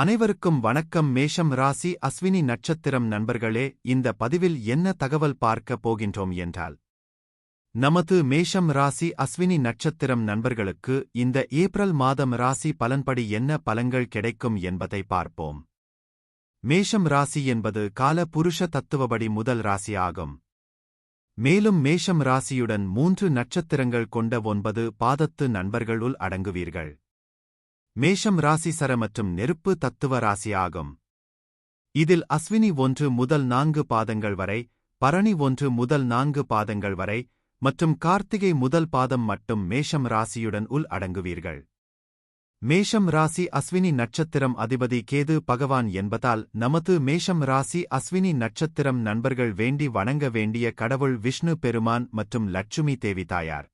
அனைவருக்கும் வணக்கம். மேஷம் ராசி அஸ்வினி நட்சத்திரம் நண்பர்களே இந்த பதிவில் என்ன தகவல் பார்க்க போகின்றோம் என்றால் நமது மேஷம் ராசி அஸ்வினி நட்சத்திரம் நண்பர்களுக்கு இந்த ஏப்ரல் மாதம் ராசி பலன்படி என்ன பலன்கள் கிடைக்கும் என்பதை பார்ப்போம். மேஷம் ராசி என்பது கால புருஷ தத்துவபடி முதல் ராசி ஆகும். மேலும் மேஷம் ராசியுடன் மூன்று நட்சத்திரங்கள் கொண்ட ஒன்பது பாதத்து நண்பர்களுள் அடங்குவீர்கள். மேஷம் ராசி சர மற்றும் நெருப்பு தத்துவ ராசி ஆகும் இதில் அஸ்வினி ஒன்று முதல் நான்கு பாதங்கள் வரை பரணி ஒன்று முதல் நான்கு பாதங்கள் வரை மற்றும் கார்த்திகை முதல் பாதம் மட்டும் மேஷம் ராசியுடன் உள் அடங்குவீர்கள். மேஷம் ராசி அஸ்வினி நட்சத்திரம் அதிபதி கேது பகவான் என்பதால் நமது மேஷம் ராசி அஸ்வினி நட்சத்திரம் நண்பர்கள் வேண்டி வணங்க வேண்டிய கடவுள் விஷ்ணு பெருமான் மற்றும் லட்சுமி தேவி தாயார்.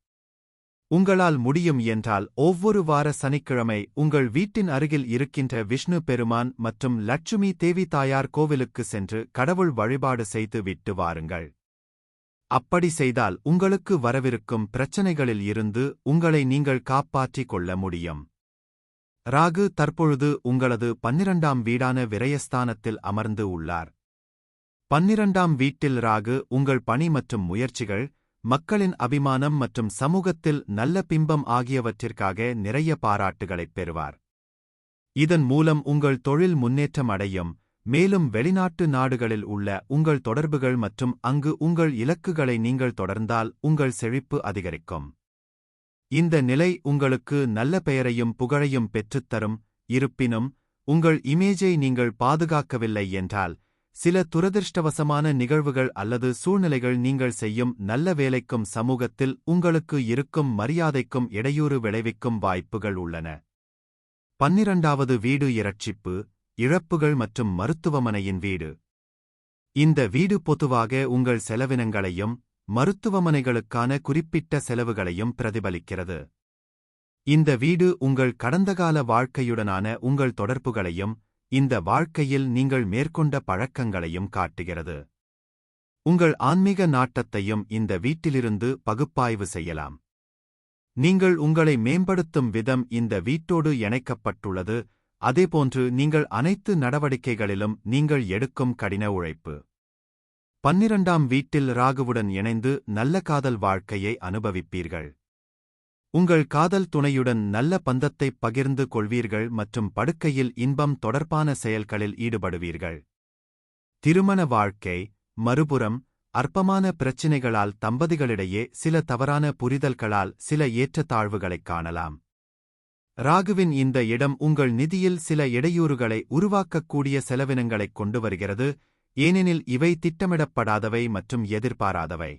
உங்களால் முடியும் என்றால் ஒவ்வொரு வார சனிக்கிழமை உங்கள் வீட்டின் அருகில் இருக்கின்ற விஷ்ணு பெருமான் மற்றும் லட்சுமி தேவி தாயார் கோவிலுக்கு சென்று கடவுள் வழிபாடு செய்து விட்டு வாருங்கள். அப்படி செய்தால் உங்களுக்கு வரவிருக்கும் பிரச்சனைகளில் இருந்து உங்களை நீங்கள் காப்பாற்றிக் கொள்ள முடியும். ராகு தற்பொழுது உங்களது பன்னிரண்டாம் வீடான விரயஸ்தானத்தில் அமர்ந்து உள்ளார். பன்னிரண்டாம் வீட்டில் ராகு உங்கள் பணி மற்றும் முயற்சிகள் மக்களின் அபிமானம் மற்றும் சமூகத்தில் நல்ல பிம்பம் ஆகியவற்றிற்காக நிறைய பாராட்டுகளைப் பெறுவார். இதன் மூலம் உங்கள் தொழில் முன்னேற்றம் அடையும். மேலும் வெளிநாட்டு நாடுகளில் உள்ள உங்கள் தொடர்புகள் மற்றும் அங்கு உங்கள் இலக்குகளை நீங்கள் தொடர்ந்தால் உங்கள் செழிப்பு அதிகரிக்கும். இந்த நிலை உங்களுக்கு நல்ல பெயரையும் புகழையும் பெற்றுத்தரும் இருப்பினும் உங்கள் இமேஜை நீங்கள் பாதுகாக்கவில்லை என்றால் சில துரதிர்ஷ்டவசமான நிகழ்வுகள் அல்லது சூழ்நிலைகள் நீங்கள் செய்யும் நல்ல வேலைக்கும் சமூகத்தில் உங்களுக்கு இருக்கும் மரியாதைக்கும் இடையூறு விளைவிக்கும் வாய்ப்புகள் உள்ளன. பன்னிரண்டாவது வீடு இரட்சிப்பு இழப்புகள் மற்றும் மருத்துவமனையின் வீடு. இந்த வீடு பொதுவாக உங்கள் செலவினங்களையும் மருத்துவமனைகளுக்கான குறிப்பிட்ட செலவுகளையும் பிரதிபலிக்கிறது. இந்த வீடு உங்கள் கடந்தகால வாழ்க்கையுடனான உங்கள் தொடர்புகளையும் இந்த வாழ்க்கையில் நீங்கள் மேற்கொண்ட பழக்கங்களையும் காட்டுகிறது. உங்கள் ஆன்மீக நாட்டத்தையும் இந்த வீட்டிலிருந்து பகுப்பாய்வு செய்யலாம். நீங்கள் உங்களை மேம்படுத்தும் விதம் இந்த வீட்டோடு இணைக்கப்பட்டுள்ளது அதேபோன்று நீங்கள் அனைத்து நடவடிக்கைகளிலும் நீங்கள் எடுக்கும் கடின உழைப்பு. பன்னிரண்டாம் வீட்டில் ராகுவுடன் இணைந்து நல்ல காதல் வாழ்க்கையை அனுபவிப்பீர்கள். உங்கள் காதல் துணையுடன் நல்ல பந்தத்தைப் பகிர்ந்து கொள்வீர்கள் மற்றும் படுக்கையில் இன்பம் தொடர்பான செயல்களில் ஈடுபடுவீர்கள். திருமண வாழ்க்கை மறுபுறம் அற்பமான பிரச்சினைகளால் தம்பதிகளிடையே சில தவறான புரிதல்களால் சில ஏற்றத்தாழ்வுகளைக் காணலாம். ராகுவின் இந்த இடம் உங்கள் நிதியில் சில இடையூறுகளை உருவாக்கக்கூடிய செலவினங்களைக் கொண்டு வருகிறது ஏனெனில் இவை திட்டமிடப்படாதவை மற்றும் எதிர்பாராதவை.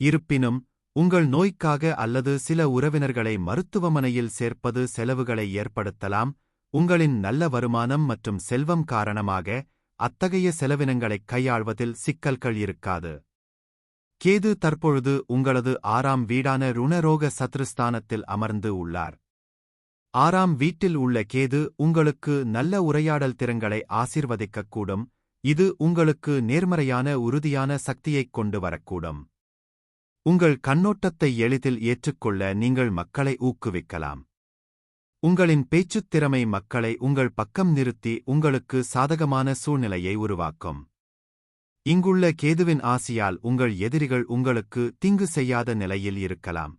இருப்பினும் உங்கள் நோய்க்காக அல்லது சில உறவினர்களை மருத்துவமனையில் சேர்ப்பது செலவுகளை ஏற்படுத்தலாம். உங்களின் நல்ல வருமானம் மற்றும் செல்வம் காரணமாக அத்தகைய செலவினங்களைக் கையாள்வதில் சிக்கல்கள் இருக்காது. கேது தற்பொழுது உங்களது ஆறாம் வீடான ருணரோக சத்ருஸ்தானத்தில் அமர்ந்து உள்ளார். ஆறாம் வீட்டில் உள்ள கேது உங்களுக்கு நல்ல உரையாடல் திறங்களை ஆசிர்வதிக்கக்கூடும். இது உங்களுக்கு நேர்மறையான உறுதியான சக்தியைக் கொண்டு வரக்கூடும். உங்கள் கண்ணோட்டத்தை எளிதில் ஏற்றுக்கொள்ள நீங்கள் மக்களை ஊக்குவிக்கலாம். உங்களின் பேச்சுத் திறமை மக்களை உங்கள் பக்கம் நிறுத்தி உங்களுக்கு சாதகமான சூழ்நிலையை உருவாக்கும். இங்குள்ள கேதுவின் ஆசியால் உங்கள் எதிரிகள் உங்களுக்கு தீங்கு செய்யாத நிலையில் இருக்கலாம்.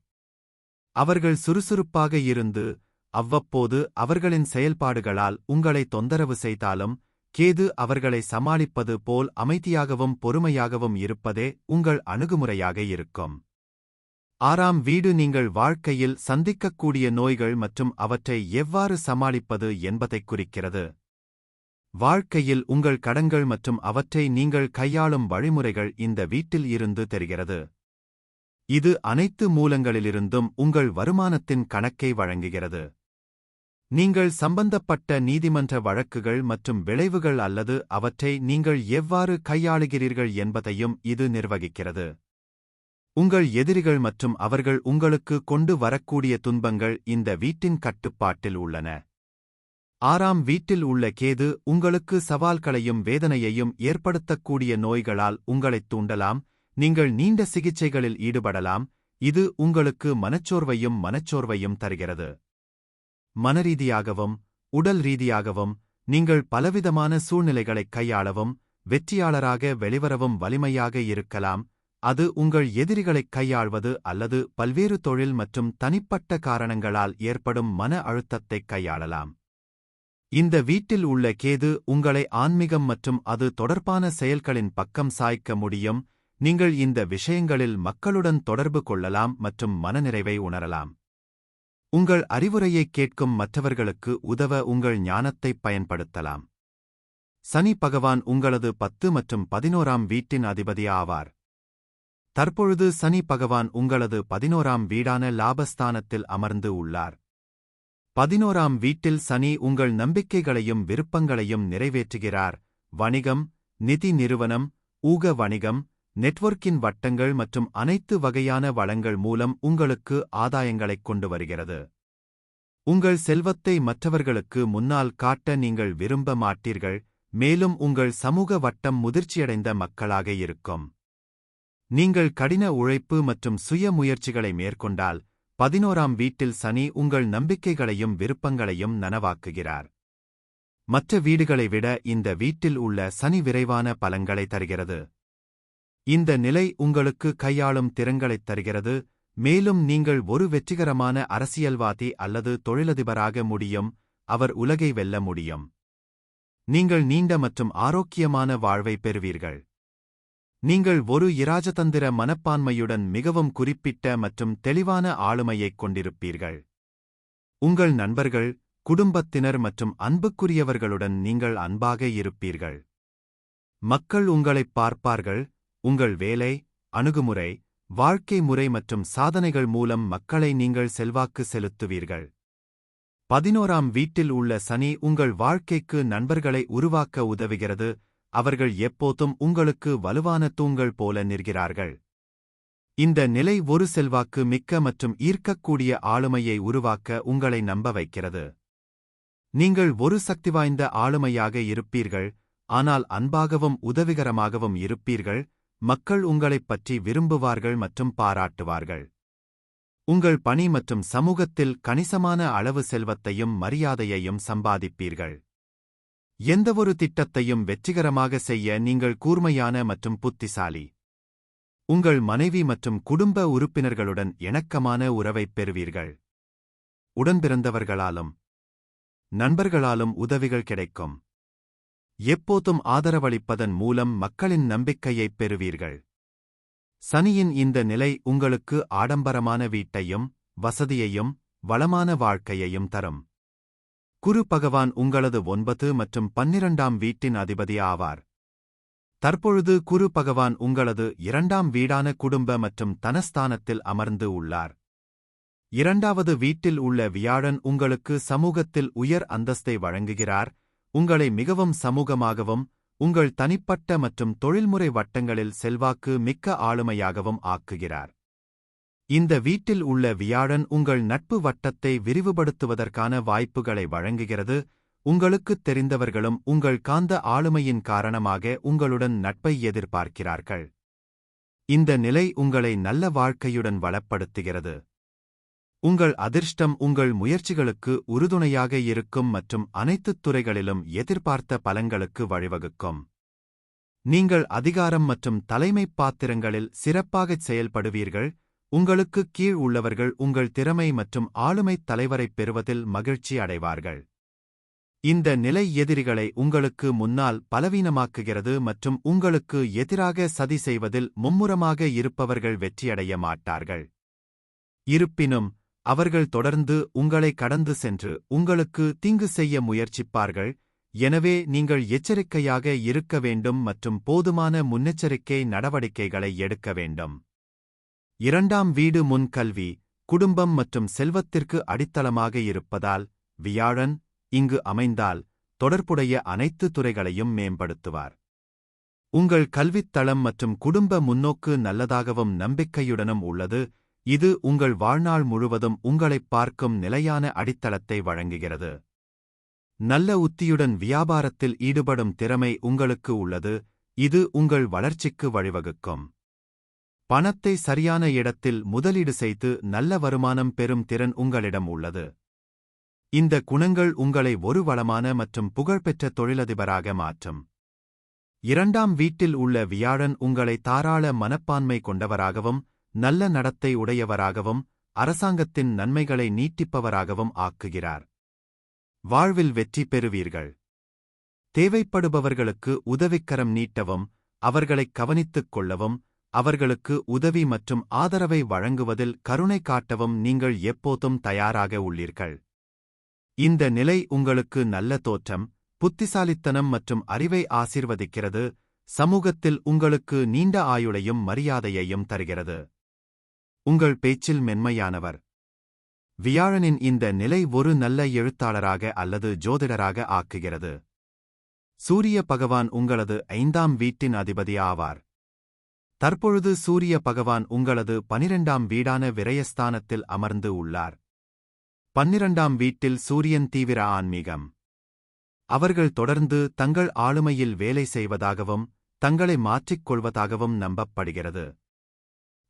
அவர்கள் சுறுசுறுப்பாக இருந்து அவ்வப்போது அவர்களின் செயல்பாடுகளால் உங்களை தொந்தரவு செய்தாலும் கேது அவர்களை சமாளிப்பது போல் அமைதியாகவும் பொறுமையாகவும் இருப்பதே உங்கள் அணுகுமுறையாக இருக்கும். ஆறாம் வீடு நீங்கள் வாழ்க்கையில் சந்திக்கக்கூடிய நோய்கள் மற்றும் அவற்றை எவ்வாறு சமாளிப்பது என்பதைக் குறிக்கிறது. வாழ்க்கையில் உங்கள் கடன்கள் மற்றும் அவற்றை நீங்கள் கையாளும் வழிமுறைகள் இந்த வீட்டில் இருந்து தெரிகிறது. இது அனைத்து மூலங்களிலிருந்தும் உங்கள் வருமானத்தின் கணக்கை வழங்குகிறது. நீங்கள் சம்பந்தப்பட்ட நீதிமன்ற வழக்குகள் மற்றும் விளைவுகள் அல்லது அவற்றை நீங்கள் எவ்வாறு கையாளுகிறீர்கள் என்பதையும் இது நிர்வகிக்கிறது. உங்கள் எதிரிகள் மற்றும் அவர்கள் உங்களுக்கு கொண்டு வரக்கூடிய துன்பங்கள் இந்த வீட்டின் கட்டுப்பாட்டில் உள்ளன. ஆறாம் வீட்டில் உள்ள கேது உங்களுக்கு சவால்களையும் வேதனையையும் ஏற்படுத்தக்கூடிய நோய்களால் உங்களைத் தூண்டலாம் நீங்கள் நீண்ட சிகிச்சைகளில் ஈடுபடலாம் இது உங்களுக்கு மனச்சோர்வையும் மனச்சோர்வையும் தருகிறது. மனரீதியாகவும் உடல் ரீதியாகவும் நீங்கள் பலவிதமான சூழ்நிலைகளைக் கையாளவும் வெற்றியாளராக வெளிவரவும் வலிமையாக இருக்கலாம். அது உங்கள் எதிரிகளைக் கையாள்வது அல்லது பல்வேறு தொழில் மற்றும் தனிப்பட்ட காரணங்களால் ஏற்படும் மன அழுத்தத்தைக் கையாளலாம். இந்த வீட்டில் உள்ள கேது உங்களை ஆன்மீகம் மற்றும் அது தொடர்பான செயல்களின் பக்கம் சாய்க்க முடியும். நீங்கள் இந்த விஷயங்களில் மக்களுடன் தொடர்பு கொள்ளலாம் மற்றும் மனநிறைவை உணரலாம். உங்கள் அறிவுரையைக் கேட்கும் மற்றவர்களுக்கு உதவ உங்கள் ஞானத்தைப் பயன்படுத்தலாம். சனி பகவான் உங்களது பத்து மற்றும் பதினோராம் வீட்டின் அதிபதி ஆவார். தற்பொழுது சனி பகவான் உங்களது பதினோராம் வீடான லாபஸ்தானத்தில் அமர்ந்து உள்ளார். பதினோராம் வீட்டில் சனி உங்கள் நம்பிக்கைகளையும் விருப்பங்களையும் நிறைவேற்றுகிறார். வணிகம் நிதி நிறுவனம் ஊக வணிகம் நெட்வொர்க்கின் வட்டங்கள் மற்றும் அனைத்து வகையான வளங்கள் மூலம் உங்களுக்கு ஆதாயங்களைக் கொண்டு வருகிறது. உங்கள் செல்வத்தை மற்றவர்களுக்கு முன்னால் காட்ட நீங்கள் விரும்ப மாட்டீர்கள் மேலும் உங்கள் சமூக வட்டம் முதிர்ச்சியடைந்த மக்களாக இருக்கும். நீங்கள் கடின உழைப்பு மற்றும் சுய முயற்சிகளை மேற்கொண்டால் பதினோராம் வீட்டில் சனி உங்கள் நம்பிக்கைகளையும் விருப்பங்களையும் நனவாக்குகிறார். மற்ற வீடுகளை விட இந்த வீட்டில் உள்ள சனி விரைவான பலன்களை தருகிறது. இந்த நிலை உங்களுக்கு கையாளும் திறங்களைத் தருகிறது மேலும் நீங்கள் ஒரு வெற்றிகரமான அரசியல்வாதி அல்லது தொழிலதிபராக முடியும் அவர் உலகை வெல்ல முடியும். நீங்கள் நீண்ட மற்றும் ஆரோக்கியமான வாழ்வை பெறுவீர்கள். நீங்கள் ஒரு இராஜதந்திர மனப்பான்மையுடன் மிகவும் குறிப்பிட்ட மற்றும் தெளிவான ஆளுமையைக் கொண்டிருப்பீர்கள். உங்கள் நண்பர்கள் குடும்பத்தினர் மற்றும் அன்புக்குரியவர்களுடன் நீங்கள் அன்பாக இருப்பீர்கள். மக்கள் உங்களைப் பார்ப்பார்கள் உங்கள் வேலை அணுகுமுறை வாழ்க்கை முறை மற்றும் சாதனைகள் மூலம் மக்களை நீங்கள் செல்வாக்கு செலுத்துவீர்கள். பதினோராம் வீட்டில் உள்ள சனி உங்கள் வாழ்க்கைக்கு நண்பர்களை உருவாக்க உதவுகிறது அவர்கள் எப்போதும் உங்களுக்கு வலுவான தூண்கள் போல நிற்கிறார்கள். இந்த நிலை ஒரு செல்வாக்கு மிக்க மற்றும் ஈர்க்கக்கூடிய ஆளுமையை உருவாக்க உங்களை நம்ப வைக்கிறது. நீங்கள் ஒரு சக்திவாய்ந்த ஆளுமையாக இருப்பீர்கள் ஆனால் அன்பாகவும் உதவிகரமாகவும் இருப்பீர்கள் மக்கள் உங்களைப் பற்றி விரும்புவார்கள் மற்றும் பாராட்டுவார்கள். உங்கள் பணி மற்றும் சமூகத்தில் கணிசமான அளவு செல்வத்தையும் மரியாதையையும் சம்பாதிப்பீர்கள். எந்தவொரு திட்டத்தையும் வெற்றிகரமாக செய்ய நீங்கள் கூர்மையான மற்றும் புத்திசாலி. உங்கள் மனைவி மற்றும் குடும்ப உறுப்பினர்களுடன் இணக்கமான உறவைப் பெறுவீர்கள். உடன்பிறந்தவர்களாலும் நண்பர்களாலும் உதவிகள் கிடைக்கும். எப்போதும் ஆதரவளிப்பதன் மூலம் மக்களின் நம்பிக்கையைப் பெறுவீர்கள். சனியின் இந்த நிலை உங்களுக்கு ஆடம்பரமான வீட்டையும் வசதியையும் வளமான வாழ்க்கையையும் தரும். குரு பகவான் உங்களது ஒன்பது மற்றும் பன்னிரண்டாம் வீட்டின் அதிபதி ஆவார். தற்பொழுது குரு பகவான் உங்களது இரண்டாம் வீடான குடும்ப மற்றும் தனஸ்தானத்தில் அமர்ந்து உள்ளார். இரண்டாவது வீட்டில் உள்ள வியாழன் உங்களுக்கு சமூகத்தில் உயர் அந்தஸ்தை வழங்குகிறார் உங்களை மிகவும் சமூகமாகவும் உங்கள் தனிப்பட்ட மற்றும் தொழில்முறை வட்டங்களில் செல்வாக்கு மிக்க ஆளுமையாகவும் ஆக்குகிறார். இந்த வீட்டில் உள்ள வியாழன் உங்கள் நட்பு வட்டத்தை விரிவுபடுத்துவதற்கான வாய்ப்புகளை வழங்குகிறது. உங்களுக்குத் தெரிந்தவர்களும் உங்கள் காந்த ஆளுமையின் காரணமாக உங்களுடன் நட்பை எதிர்பார்க்கிறார்கள். இந்த நிலை உங்களை நல்ல வாழ்க்கையுடன் வளப்படுத்துகிறது. உங்கள் அதிர்ஷ்டம் உங்கள் முயற்சிகளுக்கு உறுதுணையாக இருக்கும் மற்றும் அனைத்துத் துறைகளிலும் எதிர்பார்த்த பலன்களுக்கு வழிவகுக்கும். நீங்கள் அதிகாரம் மற்றும் தலைமைப் பாத்திரங்களில் சிறப்பாகச் செயல்படுவீர்கள். உங்களுக்கு கீழ் உள்ளவர்கள் உங்கள் திறமை மற்றும் ஆளுமைத் தலைவரைப் பெறுவதில் மகிழ்ச்சி அடைவார்கள். இந்த நிலை எதிரிகளை உங்களுக்கு முன்னால் பலவீனமாக்குகிறது மற்றும் உங்களுக்கு எதிராக சதி செய்வதில் மும்முரமாக இருப்பவர்கள் வெற்றியடைய மாட்டார்கள். இருப்பினும் அவர்கள் தொடர்ந்து உங்களை கடந்து சென்று உங்களுக்கு தீங்கு செய்ய முயற்சிப்பார்கள். எனவே நீங்கள் எச்சரிக்கையாக இருக்க வேண்டும் மற்றும் போதுமான முன்னெச்சரிக்கை நடவடிக்கைகளை எடுக்க வேண்டும். இரண்டாம் வீடு முன் கல்வி குடும்பம் மற்றும் செல்வத்திற்கு அடித்தளமாக இருப்பதால் வியாழன் இங்கு அமைந்தால் தொடர்புடைய அனைத்து துறைகளையும் மேம்படுத்துவார். உங்கள் கல்வித் தளம் மற்றும் குடும்ப முன்னோக்கு நல்லதாகவும் நம்பிக்கையுடனும் உள்ளது. இது உங்கள் வாழ்நாள் முழுவதும் உங்களைப் பார்க்கும் நிலையான அடித்தளத்தை வழங்குகிறது. நல்ல உத்தியுடன் வியாபாரத்தில் ஈடுபடும் திறமை உங்களுக்கு உள்ளது இது உங்கள் வளர்ச்சிக்கு வழிவகுக்கும். பணத்தை சரியான இடத்தில் முதலீடு செய்து நல்ல வருமானம் பெறும் திறன் உங்களிடம் உள்ளது. இந்த குணங்கள் உங்களை ஒரு வளமான மற்றும் புகழ்பெற்ற தொழிலதிபராக மாற்றும். இரண்டாம் வீட்டில் உள்ள வியாழன் உங்களை தாராள மனப்பான்மை கொண்டவராகவும் நல்ல நடத்தை உடையவராகவும் அரசாங்கத்தின் நன்மைகளை நீட்டிப்பவராகவும் ஆக்குகிறார். வாழ்வில் வெற்றி பெறுவீர்கள். தேவைப்படுபவர்களுக்கு உதவிக்கரம் நீட்டவும் அவர்களைக் கவனித்துக் கொள்ளவும் அவர்களுக்கு உதவி மற்றும் ஆதரவை வழங்குவதில் கருணை காட்டவும் நீங்கள் எப்போதும் தயாராக உள்ளீர்கள். இந்த நிலை உங்களுக்கு நல்ல தோற்றம் புத்திசாலித்தனம் மற்றும் அறிவை ஆசீர்வதிக்கிறது சமூகத்தில் உங்களுக்கு நீண்ட ஆயுளையும் மரியாதையையும் தருகிறது. உங்கள் பேச்சில் மென்மையானவர். வியாழனின் இந்த நிலை ஒரு நல்ல எழுத்தாளராக அல்லது ஜோதிடராக ஆக்குகிறது. சூரிய பகவான் உங்களது ஐந்தாம் வீட்டின் அதிபதி ஆவார். தற்பொழுது சூரிய பகவான் உங்களது பனிரெண்டாம் வீடான விரயஸ்தானத்தில் அமர்ந்து உள்ளார். பன்னிரண்டாம் வீட்டில் சூரியன் தீவிர ஆன்மீகம். அவர்கள் தொடர்ந்து தங்கள் ஆளுமையில் வேலை செய்வதாகவும் தங்களை மாற்றிக் கொள்வதாகவும் நம்பப்படுகிறது.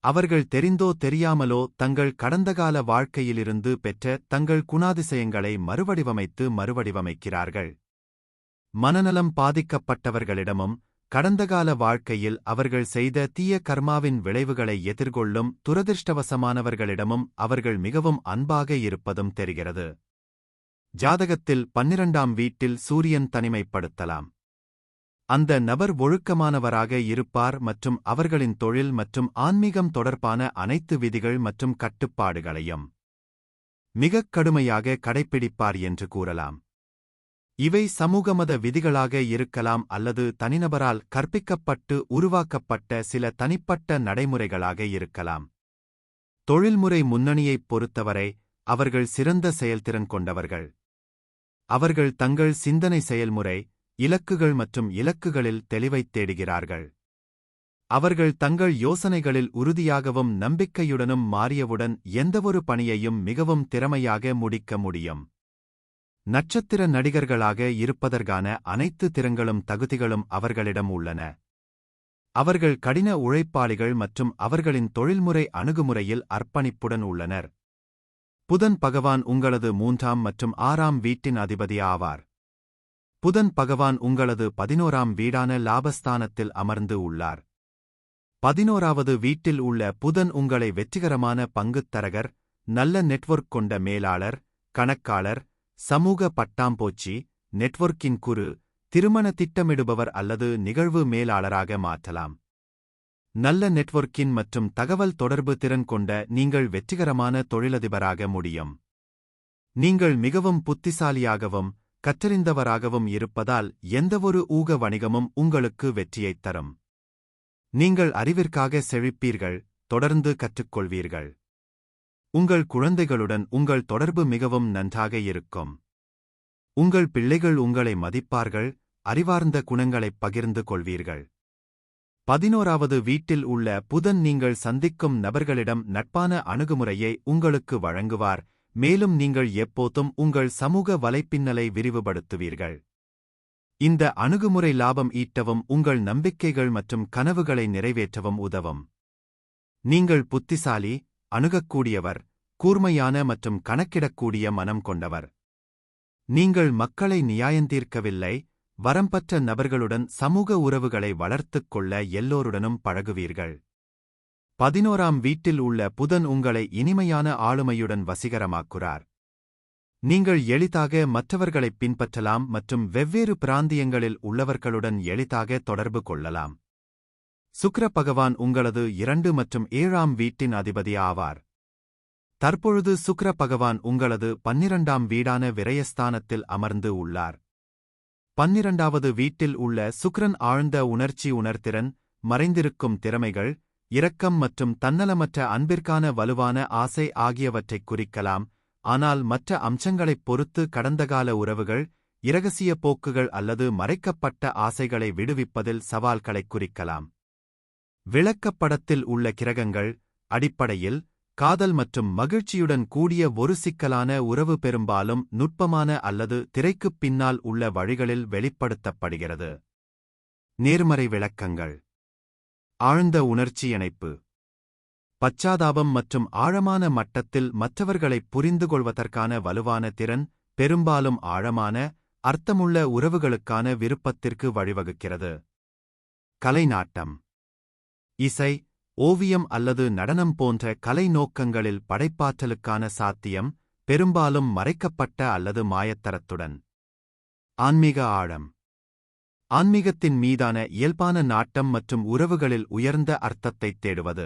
அவர்கள் தெரிந்தோ தெரியாமலோ தங்கள் கடந்தகால வாழ்க்கையிலிருந்து பெற்ற தங்கள் குணாதிசயங்களை மறுவடிவமைத்து மறுவடிவமைக்கிறார்கள். மனநலம் பாதிக்கப்பட்டவர்களிடமும் கடந்தகால வாழ்க்கையில் அவர்கள் செய்த தீய கர்மாவின் விளைவுகளை எதிர்கொள்ளும் துரதிர்ஷ்டவசமானவர்களிடமும் அவர்கள் மிகவும் அன்பாக இருப்பதும் தெரிகிறது. ஜாதகத்தில் பன்னிரண்டாம் வீட்டில் சூரியன் தனிமைப்படுத்தலாம். அந்த நபர் ஒழுக்கமானவராக இருப்பார் மற்றும் அவர்களின் தொழில் மற்றும் ஆன்மீகம் தொடர்பான அனைத்து விதிகள் மற்றும் கட்டுப்பாடுகளையும் மிகக் கடுமையாக கடைப்பிடிப்பார் என்று கூறலாம். இவை சமூகமத விதிகளாக இருக்கலாம் அல்லது தனிநபரால் கற்பிக்கப்பட்டு உருவாக்கப்பட்ட சில தனிப்பட்ட நடைமுறைகளாக இருக்கலாம். தொழில்முறை முன்னணியைப் பொறுத்தவரை அவர்கள் சிறந்த செயல்திறன் கொண்டவர்கள். அவர்கள் தங்கள் சிந்தனை செயல்முறை இலக்குகள் மற்றும் இலக்குகளில் தெளிவைத் தேடுகிறார்கள். அவர்கள் தங்கள் யோசனைகளில் உறுதியாகவும் நம்பிக்கையுடனும் மாறியவுடன் எந்தவொரு பணியையும் மிகவும் திறமையாக முடிக்க முடியும். நட்சத்திர நடிகர்களாக இருப்பதற்கான அனைத்து திறங்களும் தகுதிகளும் அவர்களிடம் உள்ளன. அவர்கள் கடின உழைப்பாளிகள் மற்றும் அவர்களின் தொழில்முறை அணுகுமுறையில் அர்ப்பணிப்புடன் உள்ளனர். புதன் பகவான் உங்களது மூன்றாம் மற்றும் ஆறாம் வீட்டின் அதிபதி ஆவார். புதன் பகவான் உங்களது பதினோராம் வீடான லாபஸ்தானத்தில் அமர்ந்து உள்ளார். பதினோராவது வீட்டில் உள்ள புதன் உங்களை வெற்றிகரமான பங்குத்தரகர் நல்ல நெட்வொர்க் கொண்ட மேலாளர் கணக்காளர் சமூக பட்டாம்போச்சி நெட்வொர்க்கின் குறு திருமண திட்டமிடுபவர் அல்லது நிகழ்வு மேலாளராக மாற்றலாம். நல்ல நெட்வொர்க்கின் மற்றும் தகவல் தொடர்பு திறன் கொண்ட நீங்கள் வெற்றிகரமான தொழிலதிபராக முடியும். நீங்கள் மிகவும் புத்திசாலியாகவும் கற்றறிந்தவராகவும் இருப்பதால் எந்தவொரு ஊக வணிகமும் உங்களுக்கு வெற்றியைத் தரும். நீங்கள் அறிவிற்காக செழிப்பீர்கள் தொடர்ந்து கற்றுக்கொள்வீர்கள். உங்கள் குழந்தைகளுடன் உங்கள் தொடர்பு மிகவும் நன்றாக இருக்கும். உங்கள் பிள்ளைகள் உங்களை மதிப்பார்கள் அறிவார்ந்த குணங்களைப் பகிர்ந்து கொள்வீர்கள். பதினோராவது வீட்டில் உள்ள புதன் நீங்கள் சந்திக்கும் நபர்களிடம் நட்பான அணுகுமுறையை உங்களுக்கு வழங்குவார் மேலும் நீங்கள் எப்போதும் உங்கள் சமூக வலைப்பின்னலை விரிவுபடுத்துவீர்கள். இந்த அணுகுமுறை லாபம் ஈட்டவும் உங்கள் நம்பிக்கைகள் மற்றும் கனவுகளை நிறைவேற்றவும் உதவும். நீங்கள் புத்திசாலி அணுகக்கூடியவர் கூர்மையான மற்றும் கணக்கிடக்கூடிய மனம் கொண்டவர். நீங்கள் மக்களை நியாயந்தீர்க்கவில்லை வரம்பற்ற நபர்களுடன் சமூக உறவுகளை வளர்த்துக் கொள்ள எல்லோருடனும் பழகுவீர்கள். பதினோராம் வீட்டில் உள்ள புதன் உங்களை இனிமையான ஆளுமையுடன் வசீகரமாக்குறார் நீங்கள் எளிதாக மற்றவர்களைப் பின்பற்றலாம் மற்றும் வெவ்வேறு பிராந்தியங்களில் உள்ளவர்களுடன் எளிதாக தொடர்பு கொள்ளலாம். சுக்ர பகவான் உங்களது இரண்டு மற்றும் ஏழாம் வீட்டின் அதிபதி ஆவார். தற்பொழுது சுக்ர பகவான் உங்களது பன்னிரண்டாம் வீடான விரயஸ்தானத்தில் அமர்ந்து உள்ளார். பன்னிரண்டாவது வீட்டில் உள்ள சுக்ரன் ஆழ்ந்த உணர்ச்சி உணர்திறன் மறைந்திருக்கும் திறமைகள் இரக்கம் மற்றும் தன்னலமற்ற அன்பிற்கான வலுவான ஆசை ஆகியவற்றைக் குறிக்கலாம். ஆனால் மற்ற அம்சங்களைப் பொறுத்து கடந்தகால உறவுகள் இரகசிய போக்குகள் அல்லது மறைக்கப்பட்ட ஆசைகளை விடுவிப்பதில் சவால்களைக் குறிக்கலாம். விளக்கப்படத்தில் உள்ள கிரகங்கள் அடிப்படையில் காதல் மற்றும் மகிழ்ச்சியுடன் கூடிய ஒரு சிக்கலான உறவு பெரும்பாலும் நுட்பமான அல்லது திரைக்குப் பின்னால் உள்ள வழிகளில் வெளிப்படுத்தப்படுகிறது. நேர்மறை விளக்கங்கள். ஆழ்ந்த உணர்ச்சி இணைப்பு பச்சாதாபம் மற்றும் ஆழமான மட்டத்தில் மற்றவர்களைப் புரிந்துகொள்வதற்கான வலுவான திறன் பெரும்பாலும் ஆழமான அர்த்தமுள்ள உறவுகளுக்கான விருப்பத்திற்கு வழிவகுக்கிறது. கலைநாட்டம். இசை ஓவியம் அல்லது நடனம் போன்ற கலை நோக்கங்களில் படைப்பாற்றலுக்கான சாத்தியம் பெரும்பாலும் மறைக்கப்பட்ட அல்லது மாயத்தரத்துடன். ஆன்மீக ஆழம். ஆன்மீகத்தின் மீதான இயல்பான நாட்டம் மற்றும் உறவுகளில் உயர்ந்த அர்த்தத்தைத் தேடுவது.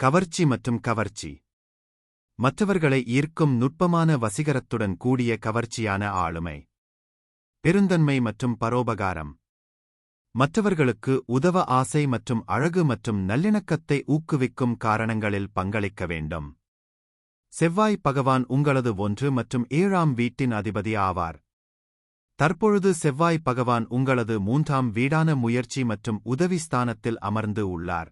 கவர்ச்சி மற்றும் கவர்ச்சி. மற்றவர்களை ஈர்க்கும் நுட்பமான வசீகரத்துடன் கூடிய கவர்ச்சியான ஆளுமை. பெருந்தன்மை மற்றும் பரோபகாரம். மற்றவர்களுக்கு உதவ ஆசை மற்றும் அழகு மற்றும் நல்லிணக்கத்தை ஊக்குவிக்கும் காரணங்களில் பங்களிக்க வேண்டும். செவ்வாய் பகவான் உங்களது ஒன்று மற்றும் ஏழாம் வீட்டின் அதிபதி ஆவார். தற்பொழுது செவ்வாய் பகவான் உங்களது மூன்றாம் வீடான முயற்சி மற்றும் உதவி ஸ்தானத்தில் அமர்ந்து உள்ளார்.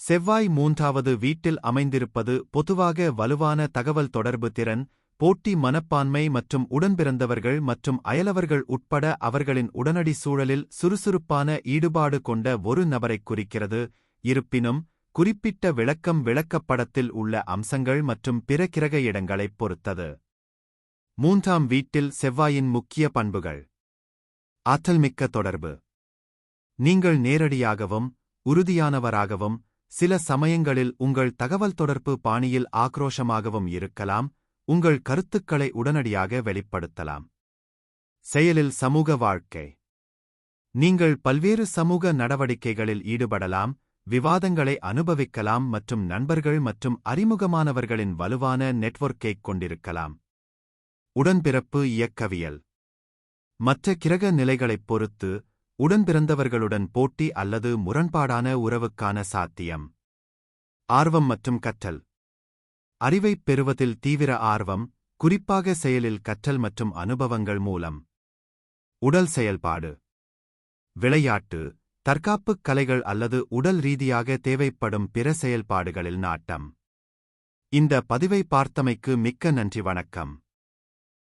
செவ்வாய் மூன்றாவது வீட்டில் அமைந்திருப்பது பொதுவாக வலுவான தகவல் தொடர்பு திறன் போட்டி மனப்பான்மை மற்றும் உடன்பிறந்தவர்கள் மற்றும் அயலவர்கள் உட்பட அவர்களின் உடனடி சூழலில் சுறுசுறுப்பான ஈடுபாடு கொண்ட ஒரு நபரைக் குறிக்கிறது. இருப்பினும் குறிப்பிட்ட விளக்கம் விளக்கப்படத்தில் உள்ள அம்சங்கள் மற்றும் பிற கிரக இடங்களைப் பொறுத்தது. மூன்றாம் வீட்டில் செவ்வாயின் முக்கிய பண்புகள். ஆற்றல்மிக்க தொடர்பு. நீங்கள் நேரடியாகவும் உறுதியானவராகவும் சில சமயங்களில் உங்கள் தகவல் தொடர்பு பாணியில் ஆக்ரோஷமாகவும் இருக்கலாம் உங்கள் கருத்துக்களை உடனடியாக வெளிப்படுத்தலாம். செயலில் சமூக வாழ்க்கை. நீங்கள் பல்வேறு சமூக நடவடிக்கைகளில் ஈடுபடலாம் விவாதங்களை அனுபவிக்கலாம் மற்றும் நண்பர்கள் மற்றும் அறிமுகமானவர்களின் வலுவான நெட்வொர்க்கைக் கொண்டிருக்கலாம். உடன்பிறப்பு இயக்கவியல். மற்ற கிரக நிலைகளைப் பொறுத்து உடன்பிறந்தவர்களுடன் போட்டி அல்லது முரண்பாடான உறவுக்கான சாத்தியம். ஆர்வம் மற்றும் கற்றல். அறிவைப் பெறுவதில் தீவிர ஆர்வம் குறிப்பாக செயலில் கற்றல் மற்றும் அனுபவங்கள் மூலம். உடல் செயல்பாடு. விளையாட்டு தற்காப்புக் கலைகள் அல்லது உடல் ரீதியாக தேவைப்படும் பிற செயல்பாடுகளில் நாட்டம். இந்த பதிவை பார்த்தமைக்கு மிக்க நன்றி வணக்கம்.